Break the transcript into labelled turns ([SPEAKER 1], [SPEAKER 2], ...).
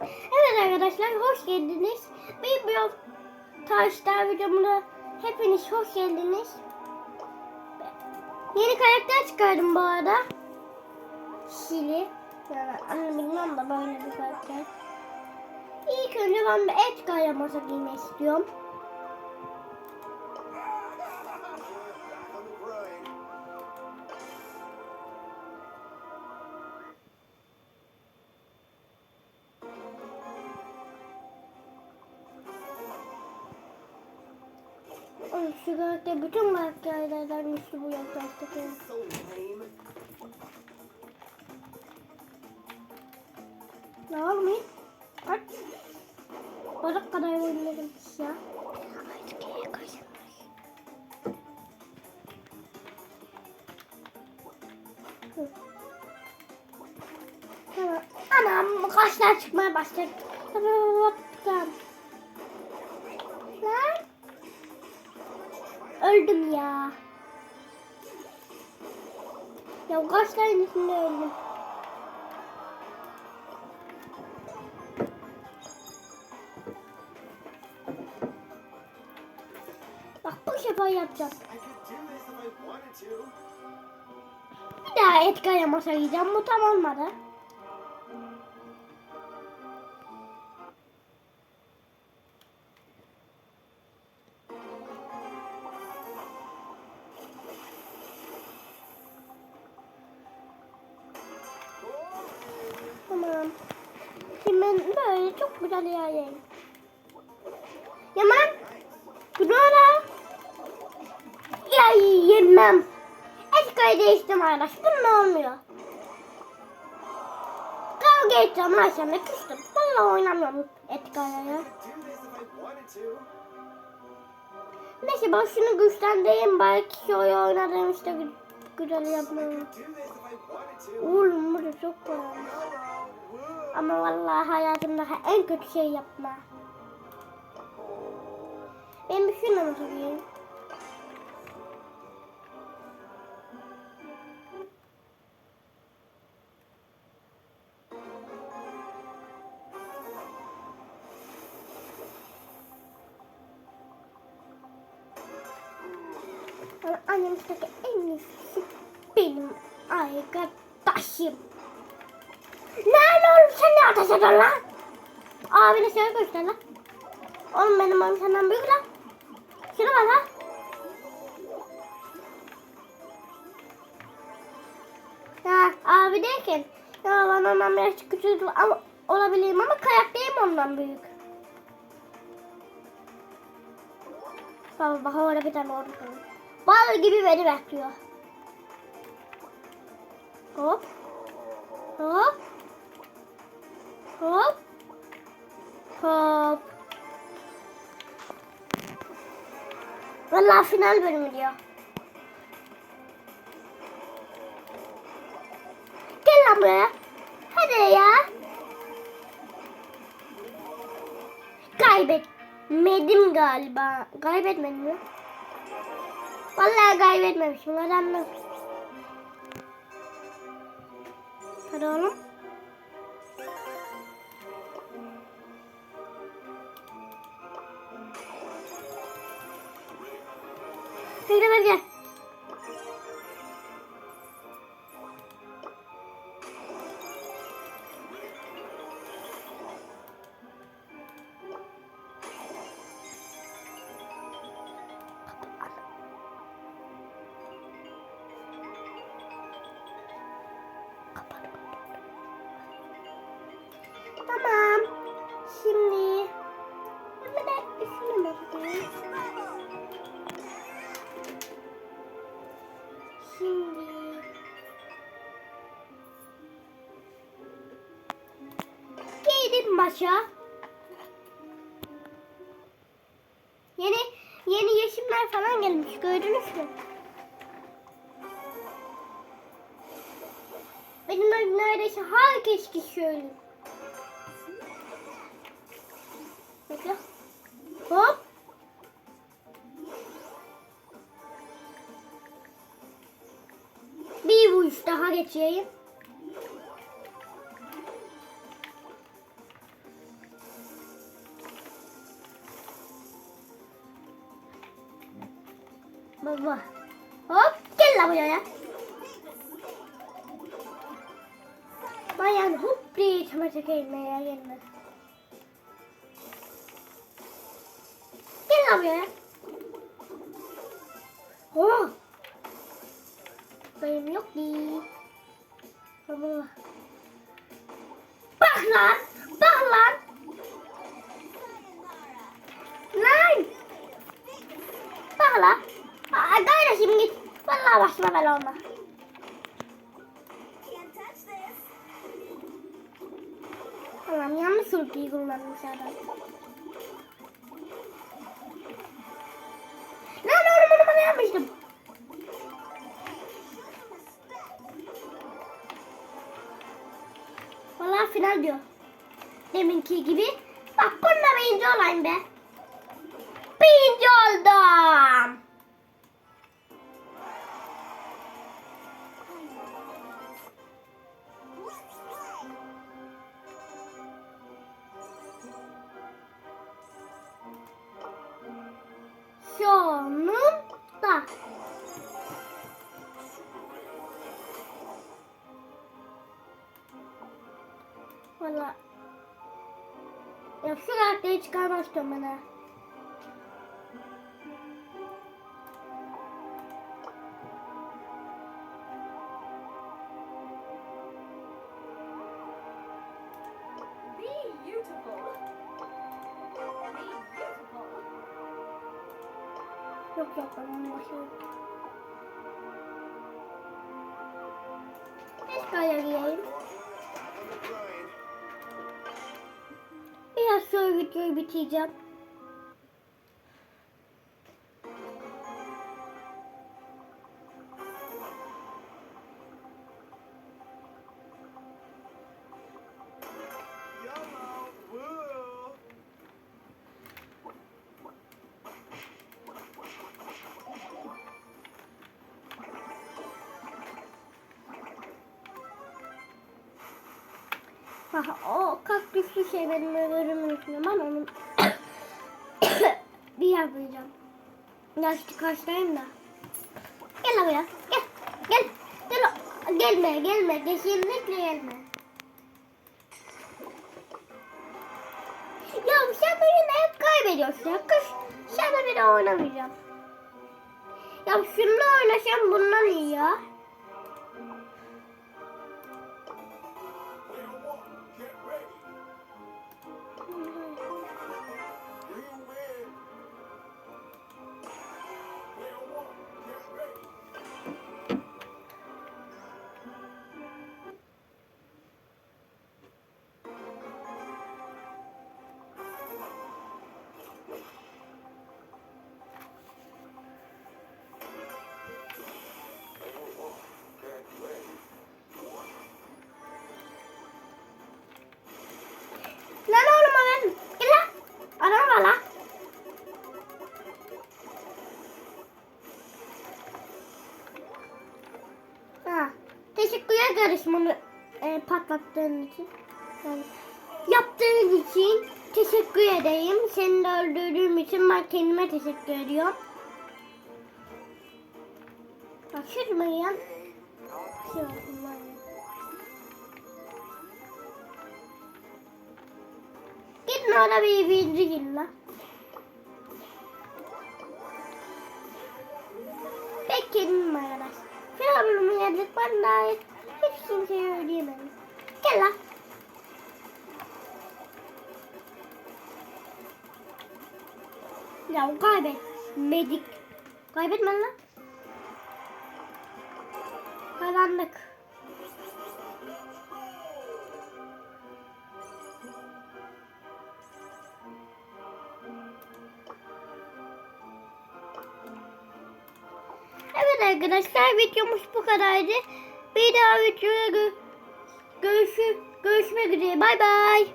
[SPEAKER 1] Evet arkadaşlar hoş geldiniz. Bir blog taşlar videomuna hepiniz hoş geldiniz. Yeni karakter çıkardım bu arada. Şili. Yani anne bilmem da böyle bir karakter. İlk önce ben bir Edgar yaması giymek istiyorum. Karakter bütün karakterlerden güçlü bu
[SPEAKER 2] lame.
[SPEAKER 1] Ne mı? Aç. Balık kadar oynadım ya. Tamam. Anam kaşlar çıkmaya başladı. Tamam. Öldüm ya. Ya kaşların içinde öldüm. Bak bu sefer yapacağım. Bir daha Edgar Yamas'a gideceğim. Bu tam olmadı. Böyle çok güzel yerleyim. Yaman. Bunlara. Ya yemem. Eskoyu değiştim arkadaş. Bunun olmuyor. Kavga edeceğim akşam da küstüm. Valla oynamıyorum Eskoy'a ya. Neyse ben şunu güçlendireyim. Belki oyunu oynadığım işte gü- güzel
[SPEAKER 2] to.
[SPEAKER 1] Oğlum bu da çok kolay. Ama vallahi hayatımdaki en kötü şey yapma. Ben bir şunu? Ama annemdeki en iyisi benim arkadaşım. Lan oğlum sen ne ateş ediyorsun lan? Abine şöyle göster lan. Oğlum benim abim senden büyük lan. Şuna bak lan. Ya abi derken ya ben ondan biraz küçük ama olabilirim ama karakterim ondan büyük. Baba bak orada bir tane orada. Bal gibi beni bekliyor. Hop. Hop. Hop. Hop. Vallahi final bölümü diyor. Gel lan buraya. Hadi ya. Kaybetmedim galiba. Kaybetmedim mi? Vallahi kaybetmemişim. Kazandım. Maça. Yeni yeni yeşimler falan gelmiş gördünüz mü? Benim evim neredeyse herkes kişi Bekle. Hop. Bir vuruş daha geçeyim. Baba. Hop gel la buraya. Bayan hop bir çamaşır gelmeye gelmez. Gel la buraya. Oh. Benim yok değil. Baba. Bak lan. Bak lan. Lan. Bak lan. Aa, kardeşim git. Vallahi başıma bela olma. Tamam yanlış ultiyi kullanmış adam. Lan oğlum onu bana yapmıştım. Vallahi final diyor. Deminki gibi. Bak bunda birinci olayım be. Valla. Ya şu karakteri çıkarmak istiyorum ben ha.
[SPEAKER 3] Be beautiful. Be beautiful.
[SPEAKER 1] Yok yok ben onu başarım. Eşkaya giyeyim. Biraz sonra videoyu o kaktüslü şey benim öbürümün üstünde. Ben onu bir yer bulacağım. Yaşlı kaşlarım da. Gel lan buraya. Gel. Gel. Gel. Gelme. Gelme. Kesinlikle gelme. Ya sen bugün hep kaybediyorsun ya. Kız sen de bir oynamayacağım. Ya şununla oynasam bundan iyi ya. Patlattığın için. Yani yaptığın için teşekkür edeyim. Seni de öldürdüğüm için ben kendime teşekkür ediyorum. Şuraya. Şuraya. Gidin orada bir birinci gidin lan. Pek kendim arkadaş. Firavun'un yazık ben daha hiç kimseye ödeyemedim. Gel lan. Ya kaybetmedik. Kaybetme lan. Kazandık. Evet arkadaşlar videomuz bu kadardı. Bir daha videoya gö görüşü görüşmek üzere. Bay bay.